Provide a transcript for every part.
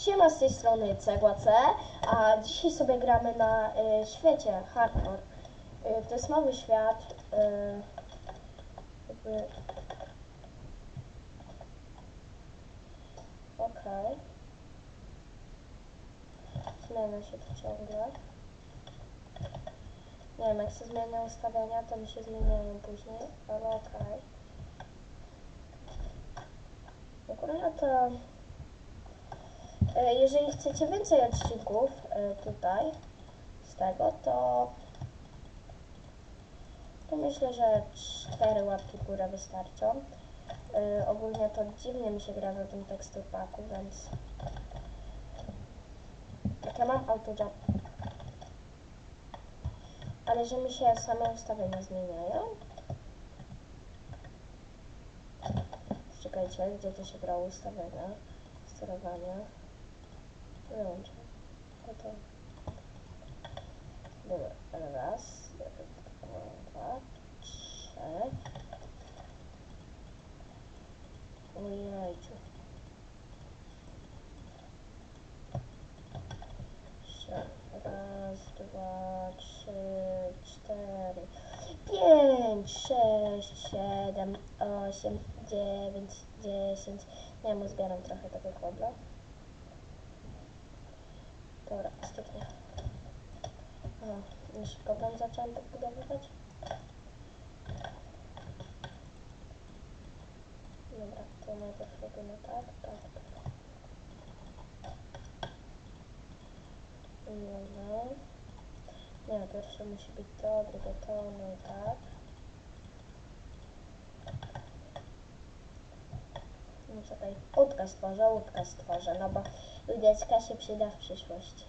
Siema z tej strony Cegła C, a dzisiaj sobie gramy na y, świecie Hardcore. Y, to jest nowy świat. Y, jakby... Okej. Zmienia się to ciągle. Nie wiem, jak się zmienia ustawienia, to mi się zmieniają później, ale okej. Ogólnie to... E, Jeżeli chcecie więcej odcinków e, tutaj z tego, to, to myślę, że cztery łapki górę wystarczą. E, Ogólnie to dziwnie mi się gra na tym teksturpaku, więc jak ja mam autojob, ale że mi się same ustawienia zmieniają. Czekajcie, gdzie to się grało ustawienia, sterowania. Wyłączę. Gotowe. Dobra, raz, dwa, trzy. Ojejciu. Raz, dwa, trzy, cztery, pięć, sześć, siedem, osiem, dziewięć, dziesięć. Nie wiem, zbieram trochę tego kobla. Dobra, styknie. O, już problem zacząłem podbudowywać. Dobra, to najpierw robimy tak, tak, tak. Dobra. Nie, pierwsze musi być to, drugie to, no i tak. No czekaj, łódkę stworzę, łódkę stworzę, no bo ludzieczka się przyda w przyszłości.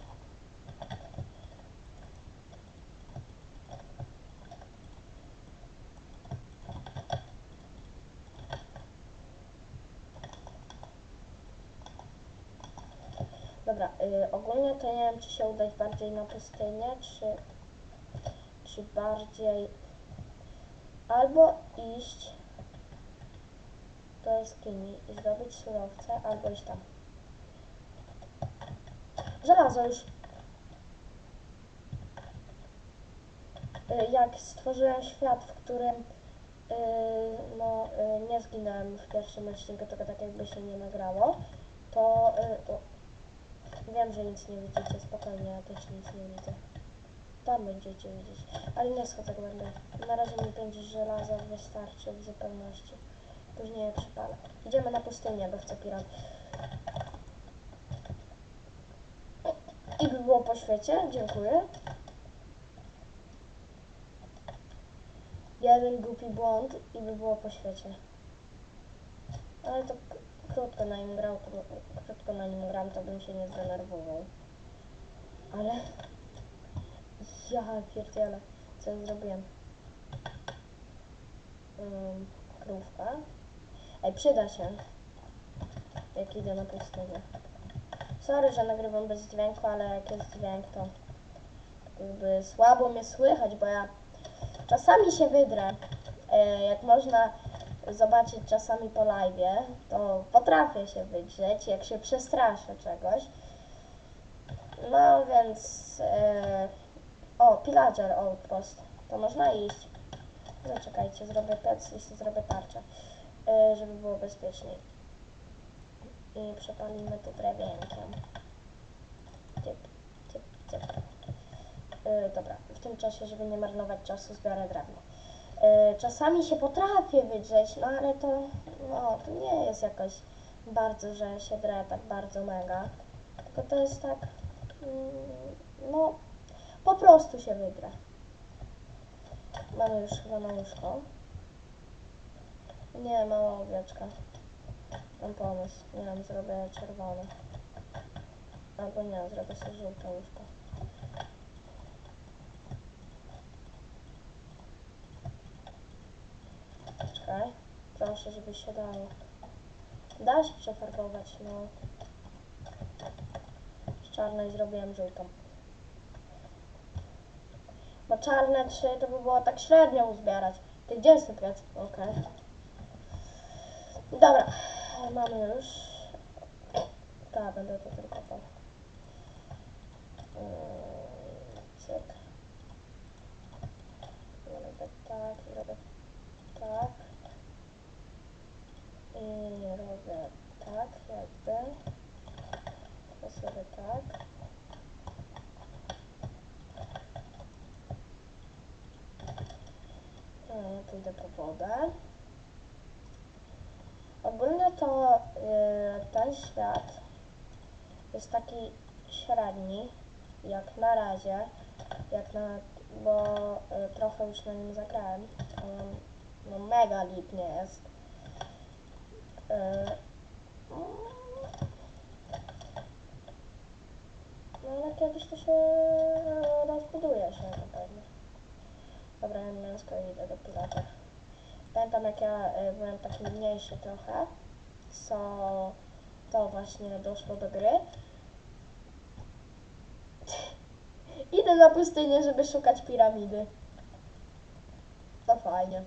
Dobra, y, ogólnie to nie wiem, czy się udać bardziej na pustynię, czy, czy bardziej albo iść do jaskini i zdobyć surowce, albo iść tam. Już. Y, Jak stworzyłem świat, w którym y, no, y, nie zginąłem w pierwszym odcinku, tylko tak jakby się nie nagrało, to y, o, wiem, że nic nie widzicie, spokojnie, ja też nic nie widzę. Tam będziecie widzieć, ale nie schodzę głębiej. Na razie mi 5 żelaza wystarczy w zupełności. Później je przypalę. Idziemy na pustynię, bo chcę pirat. I by było po świecie, dziękuję. Jeden głupi błąd i by było po świecie. Ale to krótko na nim grał, krótko na nim gram, to bym się nie zdenerwował. Ale... Ja pierdzielę, co ja zrobiłem? Um, krówka. Ej, przyda się, jak idę na pustynię. Sorry, że nagrywam bez dźwięku, ale jak jest dźwięk, to jakby słabo mnie słychać, bo ja czasami się wydrę. E, jak można zobaczyć czasami po live, to potrafię się wydrzeć, jak się przestraszę czegoś. No więc... E, o, pillager outpost. To można iść. Zaczekajcie, zrobię pec i sobie zrobię tarczę, e, żeby było bezpieczniej. I przepalimy tu drewienkiem. Typ, typ, typ. E, dobra, w tym czasie, żeby nie marnować czasu, zbiorę drewno. E, czasami się potrafię wydrzeć, no ale to, no, to nie jest jakoś bardzo, że się drę tak bardzo mega. Tylko to jest tak, mm, no, po prostu się wydrę. Mamy już chyba na łóżko. Nie, mała owieczka. Mam pomysł. Nie wiem, zrobię czerwone. Albo nie, zrobię sobie żółte łóżko. Czekaj. Proszę, żeby się dało. Da się przefarbować, no. Z czarnej zrobiłem żółtą. Bo czarne trzy to by było tak średnio uzbierać. Ty gdzie jest? Okej. Dobra, mamy już. Tak, będę to tylko kopał. Mm, Cyk. Robię tak i robię tak. I robię tak jakby. Teraz robię tak. Po wodę. Ogólnie to y, ten świat jest taki średni, jak na razie, jak na, bo y, trochę już na nim zagrałem, no mega lipnie jest. Y, no ale kiedyś to się rozbuduje się na pewno. Dobra, mięsko i idę do pilota. Pamiętam jak ja y, byłem taki mniejszy trochę, co to właśnie doszło do gry. Idę na pustynię, żeby szukać piramidy. To fajnie.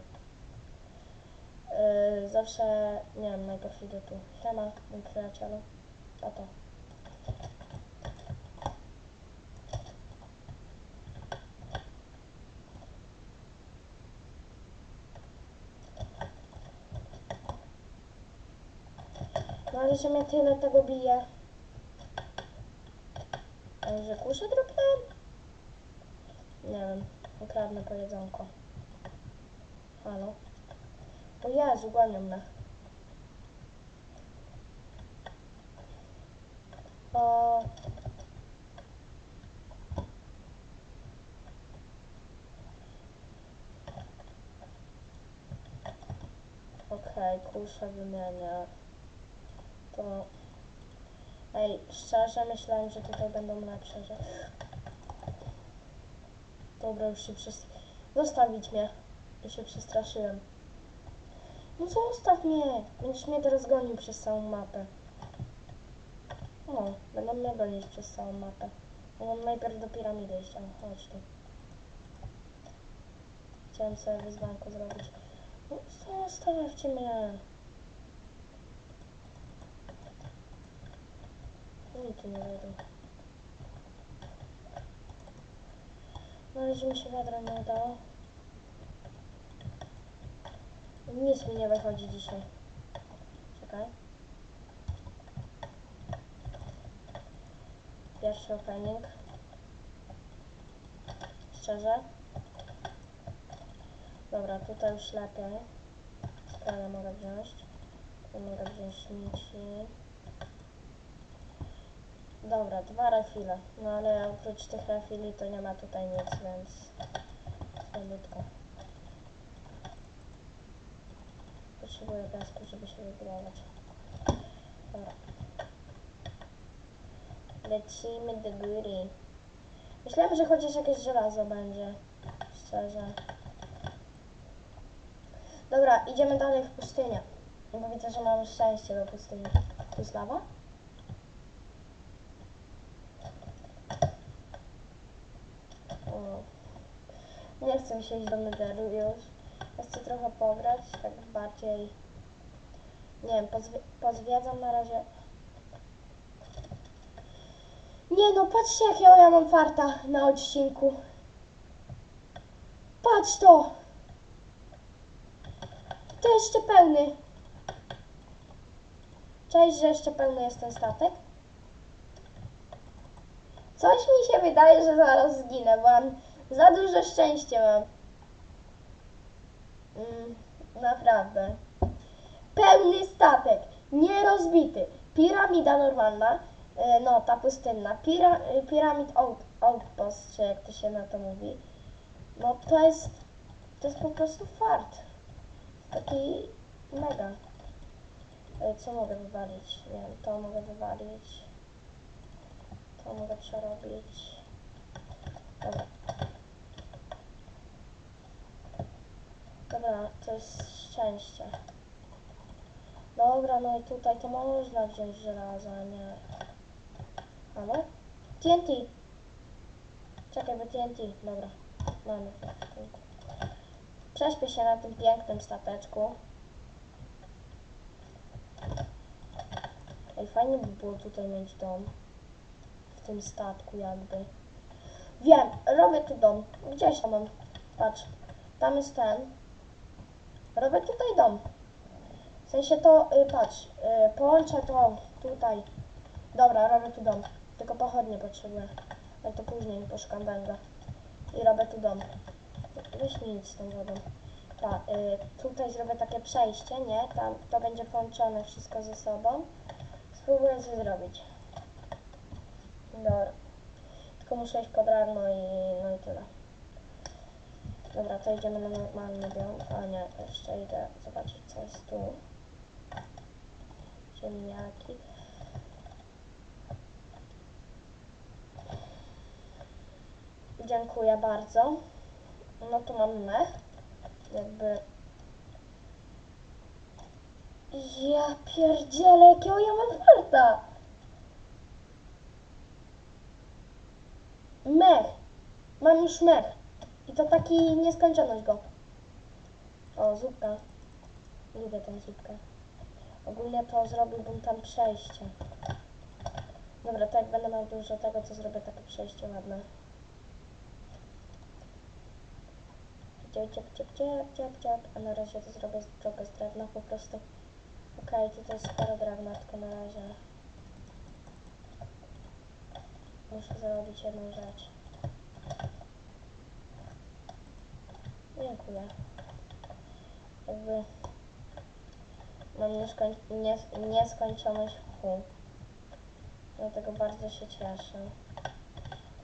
Yy, zawsze, nie wiem, najpierw idę tu. Siema, mój przyjacielu. A ale że mnie tyle tego bije. Że kuszę dropnąłem? Nie wiem, ukradnę po jedzonko. Halo? O Jezu, gonią mnie. O... Okej, kuszę wymienię. To... Ej, szczerze myślałem, że tutaj będą lepsze rzeczy. Dobra, już się przes... Zostawić mnie. Już się przestraszyłem. No zostaw mnie! Będziesz mnie teraz gonił przez całą mapę. O, będą mnie gonić przez całą mapę. Mogą najpierw do piramidy iść, o, chodź tu. Chciałem sobie wyzwanko zrobić. No, zostawcie mnie! Tu nie wiedzą. No mi się wiadro nie udało. Nic mi nie wychodzi dzisiaj. Czekaj. Pierwszy opening. Szczerze. Dobra, tutaj już lepiej. Sprawę mogę wziąć. Tu mogę wziąć nici. Dobra, dwa refile. No ale oprócz tych refili to nie ma tutaj nic, więc słabutko. Potrzebuję piasku, żeby się wybudować. Dobra. Lecimy do góry. Myślałem, że chociaż jakieś żelazo będzie. Szczerze. Dobra, idziemy dalej w pustynię. Bo widzę, że mamy szczęście do pustyni. Tu jest lawa? O. Nie chcę mi się iść do Netheru już. Ja chcę trochę pograć, tak bardziej... Nie wiem, pozwie pozwiedzam na razie... Nie no, patrzcie jakiego ja mam farta na odcinku. Patrz to! To jeszcze pełny. Cześć, że jeszcze pełny jest ten statek. Coś mi się wydaje, że zaraz zginę, bo mam za duże szczęście mam. Mm, naprawdę. Pełny statek, nierozbity. Piramida normalna, e, no ta pustynna. Pira, e, piramid out, outpost, czy jak to się na to mówi. No to jest, to jest po prostu fart. Taki mega. E, Co mogę wywalić? Nie wiem, to mogę wywalić. To mogę przerobić. Dobra. Dobra, to jest szczęście. Dobra, no i tutaj to można wziąć żelazo, a nie... Ale? TNT! Czekaj, bo TNT, dobra. Mamy. Prześpię się na tym pięknym stateczku. Ej, fajnie by było tutaj mieć dom. W tym statku jakby. Wiem, robię tu dom. Gdzieś tam mam. Patrz. Tam jest ten. Robię tutaj dom. W sensie to, y, patrz, y, połączę to tutaj. Dobra, robię tu dom. Tylko pochodnie potrzebuję. Ale to później poszukam węgla. I robię tu dom. Weź mi nic z tą wodą. Ta, y, tutaj zrobię takie przejście, nie? Tam to będzie połączone wszystko ze sobą. Spróbuję coś zrobić. Dobra. Tylko muszę iść po drewno i no i tyle. Dobra, to idziemy na normalny biom. A nie, jeszcze idę zobaczyć co jest tu. Ziemniaki. Dziękuję bardzo. No tu mam mech. Jakby... Ja pierdzielę, jakiego ja mam farta! Mech. Mam już mech. To taki nieskończoność go. O, zupka. Lubię tę zupkę. Ogólnie to zrobiłbym tam przejście. Dobra, to jak będę miał dużo tego, to zrobię takie przejście ładne. Ciep, ciep, ciep, ciep, ciep, ciep. A na razie to zrobię drogę z drewna po prostu. Okej, tutaj jest sporo drewna, tylko na razie muszę zrobić jedną rzecz. Dziękuję. Jakby mam nieskoń, nie, nieskończoność wpół. Dlatego bardzo się cieszę.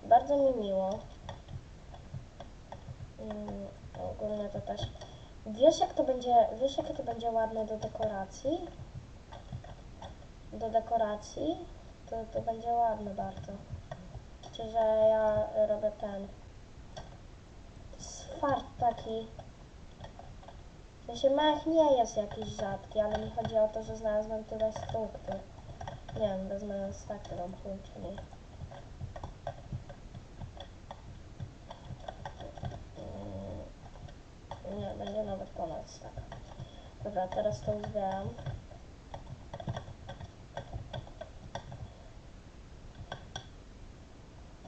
Bardzo mi miło. Mm, ogólnie to też. Wiesz jak to będzie, wiesz jakie to będzie ładne do dekoracji? Do dekoracji? To, to będzie ładne bardzo. Czy że ja robię ten. Fart taki. W sensie mech nie jest jakiś rzadki, ale mi chodzi o to, że znalazłem tyle struktur. Nie wiem, wezmę wam czyli. Mm, Nie, będzie nawet ponad stak. Dobra, teraz to uzbieram.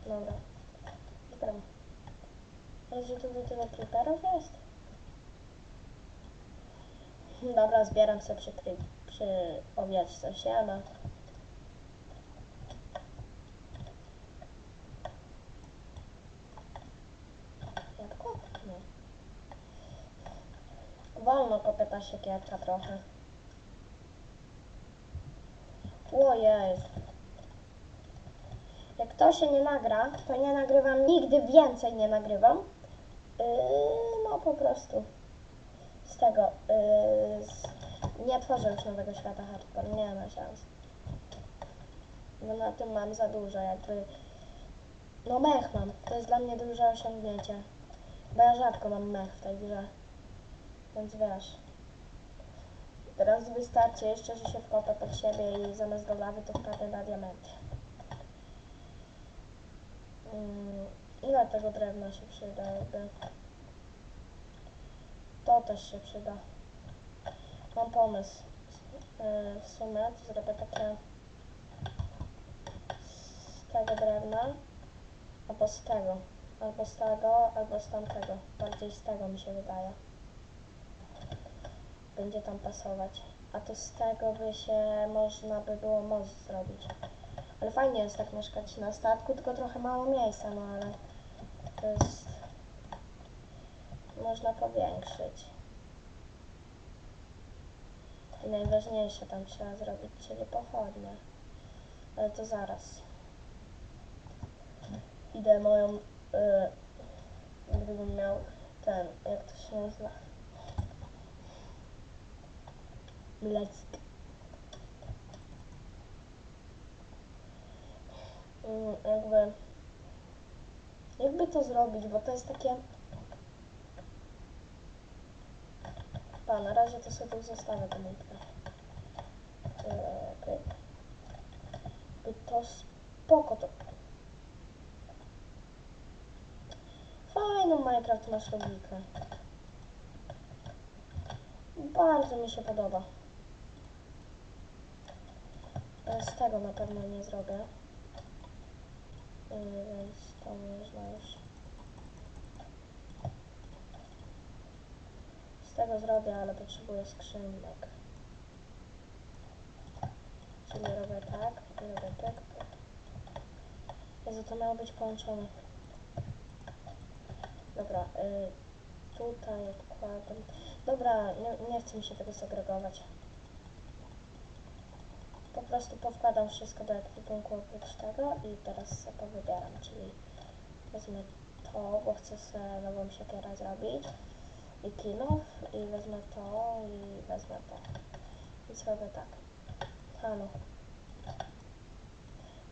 Dobra. Zbieram. Razie creeperów jest? Dobra, zbieram sobie przy, kry- przy owieczce siana. Jabłko? Nie. Wolno kopie ta siekierka trochę. O Jezu. Jak to się nie nagra, to nie nagrywam nigdy więcej nie nagrywam. Yy, no po prostu z tego. Yy, z, nie tworzę już nowego świata hardcore, nie ma szans. Bo na tym mam za dużo, jakby. No mech mam, to jest dla mnie duże osiągnięcie. Bo ja rzadko mam mech w tej grze. Więc wiesz. Teraz wystarczy jeszcze, że się wkopę pod siebie i zamiast do lawy to wpadnę na diamenty. Mm, ile tego drewna się przyda? To też się przyda. Mam pomysł. Yy, w sumie to zrobię takie z tego drewna, albo z tego, albo z tego, albo z tamtego. Bardziej z tego mi się wydaje. Będzie tam pasować. A to z tego by się można by było most zrobić. Ale fajnie jest tak mieszkać na statku, tylko trochę mało miejsca, no ale to jest... Można powiększyć. I najważniejsze tam trzeba zrobić, czyli pochodnie. Ale to zaraz. Idę moją... Y, gdybym miał ten, jak to się nazywa? Mlecik. Mm, jakby... Jakby to zrobić, bo to jest takie... Pa, na razie to sobie tu zostawię tę nitkę. By to spoko to... Fajną Minecraft masz logikę. Bardzo mi się podoba. z tego na pewno nie zrobię. Już. Z tego zrobię, ale potrzebuję skrzynek. Czyli robię tak, robię pyk. Jezu, to miało być połączone. Dobra, y, tutaj odkładam. Dobra, nie, nie chce mi się tego segregować. Prostu powkładam wszystko do ekwipunku oprócz tego i teraz sobie powybieram, czyli wezmę to, bo chcę sobie nową siekierę zrobić i kilof i wezmę to i wezmę to. I zrobię tak. Halo.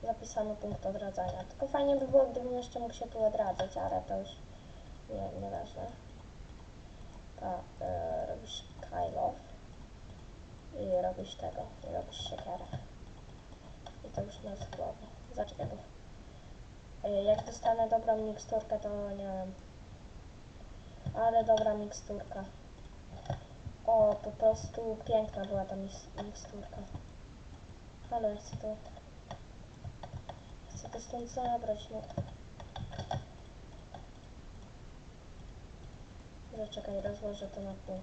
Zapisano punkt odradzania. Tylko fajnie by było, gdybym jeszcze mógł się tu odradzać, ale to już nie, nieważne. Tak, e, robisz Kylof i robisz tego, i robisz siekierę. To już głowie. Zaczekaj, bo e, jak dostanę dobrą miksturkę, to nie wiem. Ale dobra miksturka. O, po prostu piękna była ta miksturka. Ale chcę to... Chcę to stąd zabrać, no. Zaczekaj, rozłożę to na pół.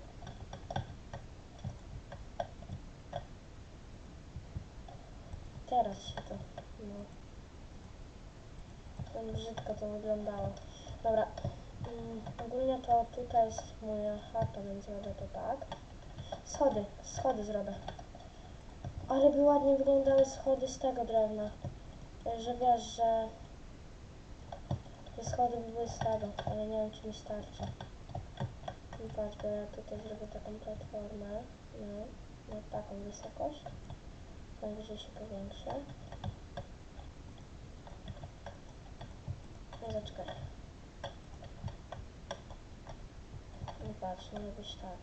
Teraz się to... No. Tam brzydko to wyglądało. Dobra. Mm, ogólnie to tutaj jest moja chata, więc zrobię to tak. Schody, schody zrobię. Ale by ładnie wyglądały schody z tego drewna. Że wiesz, że te schody by były z tego, ale nie wiem czy mi starczy. I patrz, bo ja tutaj zrobię taką platformę. No, na taką wysokość. Najwyżej się powiększę. No zaczekaj. I patrz, no robisz tak.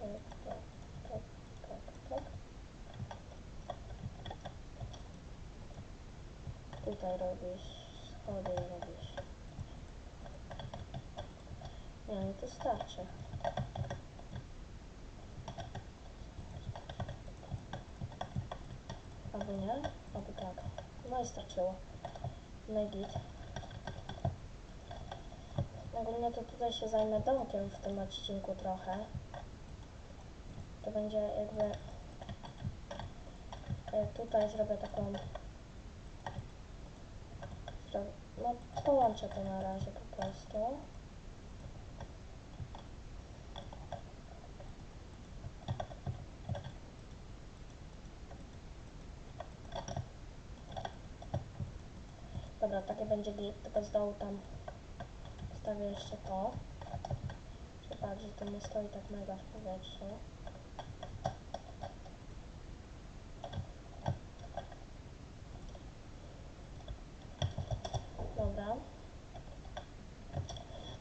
Pyk, pyk, pyk, pyk, pyk. Tutaj robisz schody robisz. Nie, no to starczy. Nie, albo tak. No i starczyło. No. Ogólnie to tutaj się zajmę domkiem w tym odcinku trochę. To będzie jakby... e, Tutaj zrobię taką... No połączę to na razie po prostu. Dobra, takie będzie git, tylko z dołu tam wstawię jeszcze to. Zobacz, że to nie stoi tak mega w powietrzu. Dobra.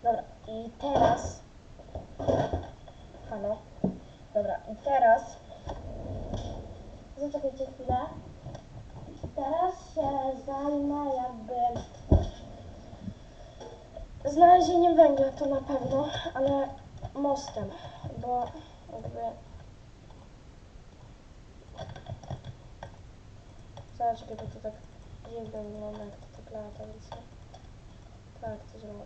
Dobra, i teraz... Halo? Dobra, i teraz... Zaczekajcie chwilę. Teraz się zajmę jakby znalezieniem węgla to na pewno, ale mostem, bo jakby zobacz, jakby to tak dziwnie wygląda, jak to tak lata, więc nie. tak to zrobię.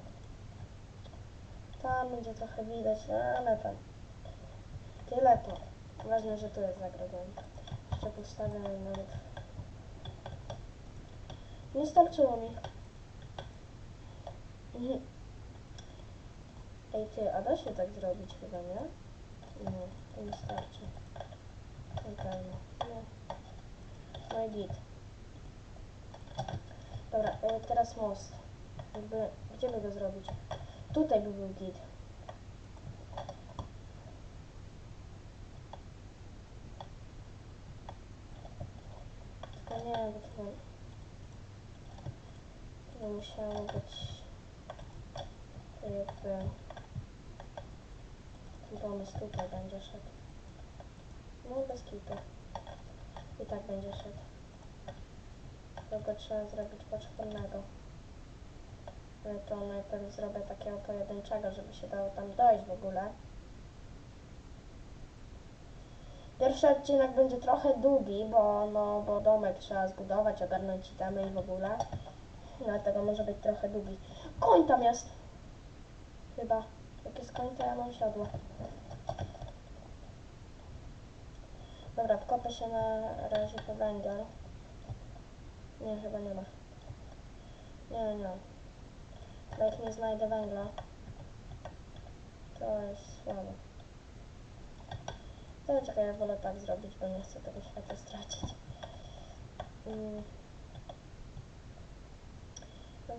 Tam będzie trochę widać, no ale tam tyle to. Ważne, że tu jest zagrodzone. Jeszcze postawię nawet nie starczyło mi. Mhm. Ej ty, a da się tak zrobić chyba, nie? No, to nie starczy. Pewno. No. No i git. Dobra, y, teraz most. Jakby, gdzie by go zrobić? Tutaj by był git. Nie, bo to... To musiało być jakby pomysł tutaj będzie szedł. No bez kitu. I tak będzie szedł. Tylko trzeba zrobić poczwórnego. Ale to najpierw zrobię takiego pojedynczego, żeby się dało tam dojść w ogóle. Pierwszy odcinek będzie trochę długi, bo, no, bo domek trzeba zbudować, ogarnąć itemy i w ogóle. Dlatego może być trochę długi. Koń tam jest! Chyba. Jak jest koń, to ja mam siodło. Dobra, wkopę się na razie po węgiel. Nie, chyba nie ma. Nie, nie. Bo jak nie znajdę węgla, to jest słabo. To czekaj, ja wolę tak zrobić, bo nie chcę tego świata stracić. Mm.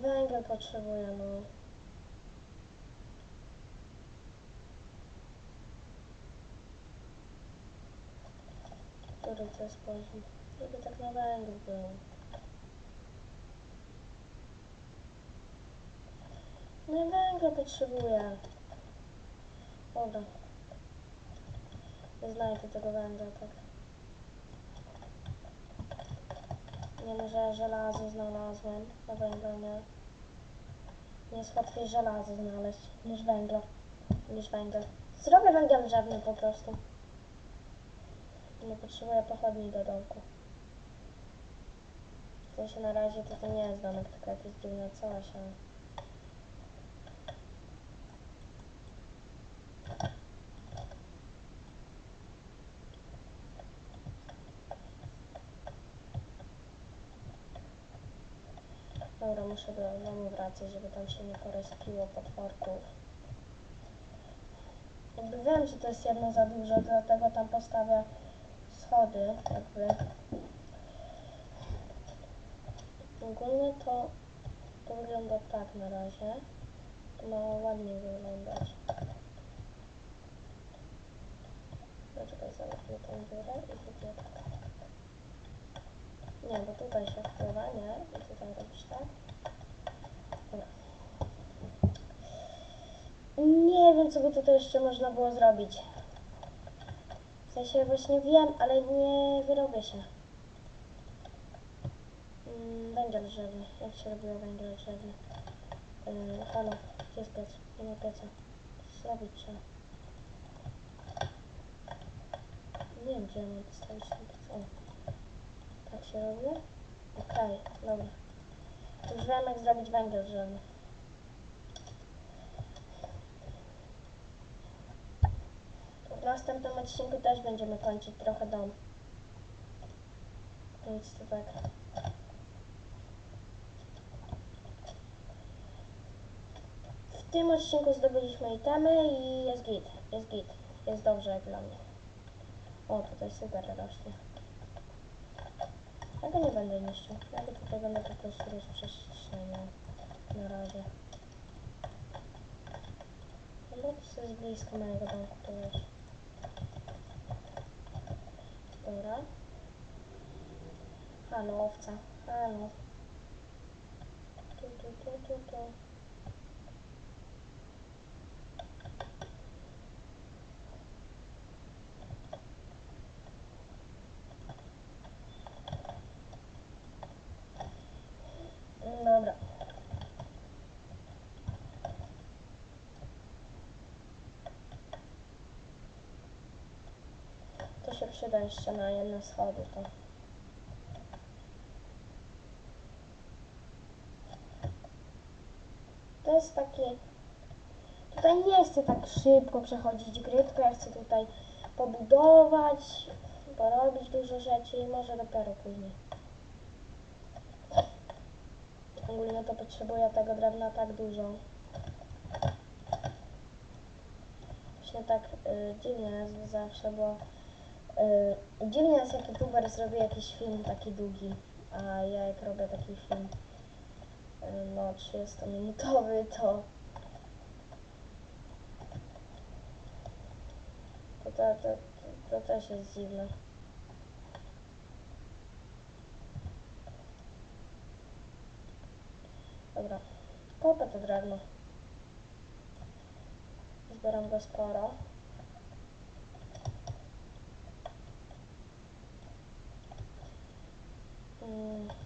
Węgiel potrzebuję, no. Który to jest poziom? Żeby tak na węglu był. No węgla potrzebuję. Dobra. Nie znajdę tego węgla, tak. Nie może żelazo znalazłem, a węgla nie. Nie jest łatwiej żelazo znaleźć niż węgla. Niż węgiel. Zrobię węgiel drzewny po prostu. Nie potrzebuję pochodni do domku. W sensie na razie to, to nie jest domek, tylko jakieś dziwne coś, ale... Dobra, muszę do domu wracać, żeby tam się nie porespiło potworków. Jakby wiem, że to jest jedno za dużo, dlatego tam postawię schody, jakby. Ogólnie to, wygląda tak na razie. To ma ładniej wyglądać. Czekaj, zamknę tą dziurę i tak. Nie, bo tutaj się wpływa, nie? I tutaj robisz tak. Nie wiem, co by tutaj jeszcze można było zrobić. W sensie właśnie wiem, ale nie wyrobię się. Mm, Węgiel drzewny. Jak się robiło węgiel drzewny? Yy, halo, gdzie jest piec? Nie ma pieca. Zrobić trzeba. Nie wiem, gdzie mam postawić ten piec. O. Tak się robi? Okej, dobra. Już wiem, jak zrobić węgiel drzewny. W następnym odcinku też będziemy kończyć trochę dom. Więc to tak. W tym odcinku zdobyliśmy itemy i jest git, jest git. Jest dobrze jak dla mnie. O, tutaj super rośnie. Ja go nie będę niszczył. Ja go tutaj będę po prostu rozprzestrzeniał. Na razie. No bo to jest blisko mojego domku, to wiesz. Dobra. Halo, owca. Halo. Tu, tu, tu, tu, tu. Dobra. To się przyda jeszcze na jedne schody, to. To jest taki... Tutaj nie chcę tak szybko przechodzić gry, tylko ja chcę tutaj pobudować, porobić dużo rzeczy i może dopiero później. Ogólnie to potrzebuję tego drewna tak dużo. Właśnie tak y, dziwnie jest zawsze, bo y, dziwnie jest jak youtuber zrobi jakiś film taki długi, a ja jak robię taki film y, no 30-minutowy, to to, to, to, to, to też jest dziwne. Dobra, kopę to drewno. Zbieram go sporo. Mm.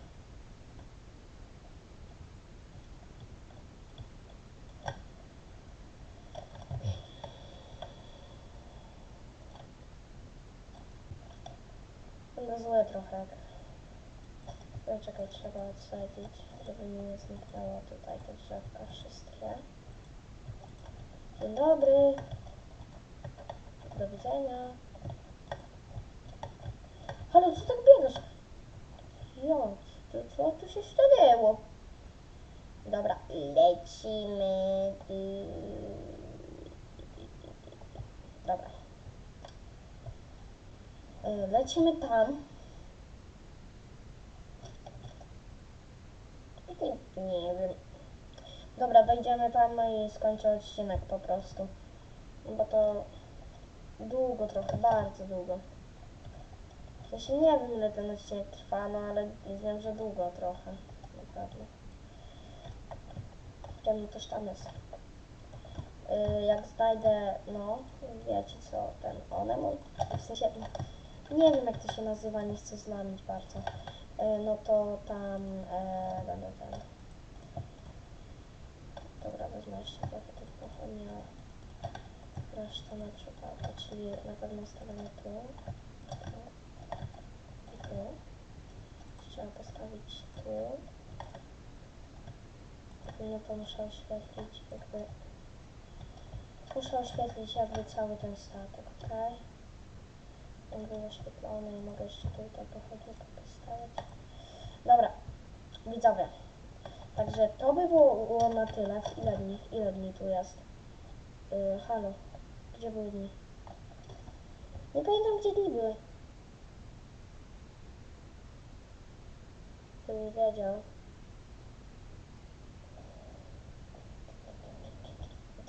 złe trochę. Oj, czekaj, trzeba odsadzić, żeby mi nie zniknęło tutaj te drzewka wszystkie. Dzień dobry. Do widzenia. Ale co tak biegasz? Jo, co, tu się stanęło? Dobra, lecimy. Dobra. Y, Lecimy tam. Nie wiem. Dobra, dojdziemy tam no i skończę odcinek po prostu. Bo to długo trochę, bardzo długo. W sensie nie wiem ile ten odcinek trwa, no ale wiem, że długo trochę. Naprawdę. Wiem, też tam jest. Y, jak znajdę, no, wiecie co, ten onemon, w sensie, nie wiem jak to się nazywa, nie chcę znamić bardzo, Y, no to tam e, będę ten, dobra, wezmę jeszcze trochę tych pochodnia, resztę na przykład, czyli na pewno stawiamy tu, tu tu, trzeba postawić tu, no to muszę oświetlić jakby Muszę oświetlić jakby cały ten statek, ok? On był oświetlony i mogę jeszcze tutaj pochodnika postawić. Dobra, widzowie. Także to by było na tyle. Ile dni? Ile dni tu jest? Yy, halo, gdzie były dni? Nie pamiętam gdzie dni były. Gdybym wiedział.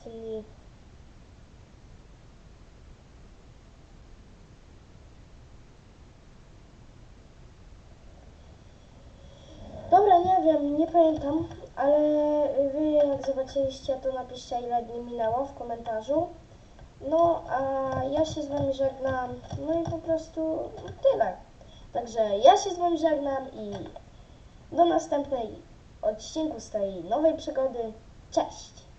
Dni. Dobra, nie wiem, nie pamiętam, ale wy jak zobaczyliście, to napiszcie ile dni minęło w komentarzu. No, a ja się z wami żegnam, no i po prostu tyle. Także ja się z wami żegnam i do następnej odcinku z tej nowej przygody. Cześć!